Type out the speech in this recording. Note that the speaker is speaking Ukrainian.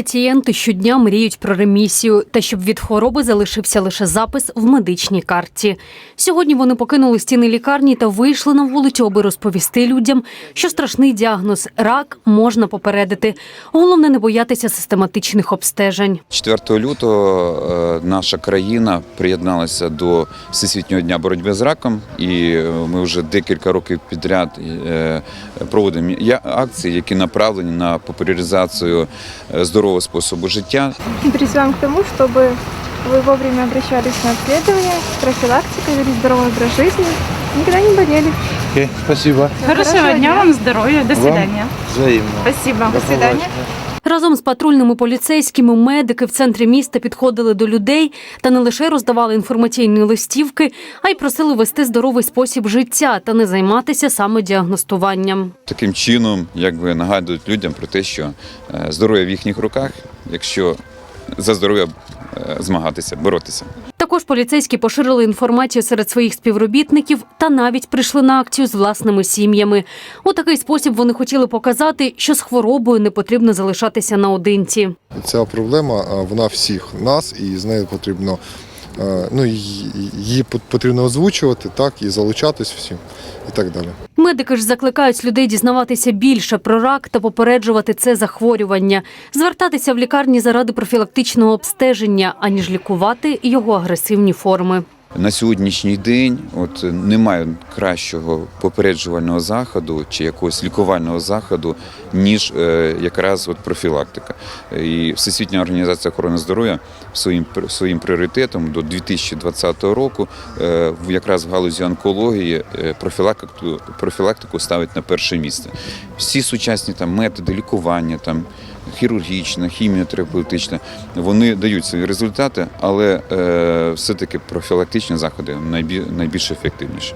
Пацієнти щодня мріють про ремісію та щоб від хвороби залишився лише запис в медичній картці. Сьогодні вони покинули стіни лікарні та вийшли на вулицю, аби розповісти людям, що страшний діагноз рак можна попередити. Головне не боятися систематичних обстежень. 4 лютого е, наша країна приєдналася до Всесвітнього дня боротьби з раком, і е, ми вже декілька років підряд е, проводимо акції, які направлені на популяризацію е, здорового способу життя. Призываем к тому, чтобы вы вовремя обращались на обследование, профилактика, вели здоровый образ жизни, никогда не болели. Окей, спасибо. Хорошего Хорошего дня дня. вам, здоровья, до свидания. Взаимно. Спасибо. До До свидания. Разом з патрульними поліцейськими медики в центрі міста підходили до людей та не лише роздавали інформаційні листівки, а й просили вести здоровий спосіб життя та не займатися самодіагностуванням. Таким чином, якби нагадують людям про те, що е, здоров'я в їхніх руках, якщо за здоров'я е, змагатися, боротися. Також поліцейські поширили інформацію серед своїх співробітників та навіть прийшли на акцію з власними сім'ями. У такий спосіб вони хотіли показати, що з хворобою не потрібно залишатися наодинці. Ця проблема вона всіх нас, і з нею потрібно ну, її її потрібно озвучувати, так, і залучатись всім, і так далі. Медики ж закликають людей дізнаватися більше про рак та попереджувати це захворювання, звертатися в лікарні заради профілактичного обстеження, аніж лікувати його агресивні форми. На сьогоднішній день от немає кращого попереджувального заходу чи якогось лікувального заходу, ніж е, якраз от профілактика. І Всесвітня організація охорони здоров'я своїм своїм пріоритетом до 2020 року е, якраз в галузі онкології е, профілактику, профілактику ставить на перше місце. Всі сучасні там методи лікування там. Хірургічна, хіміотерапевтична, вони дають свої результати, але е, все-таки профілактичні заходи найбі- найбільш ефективніші.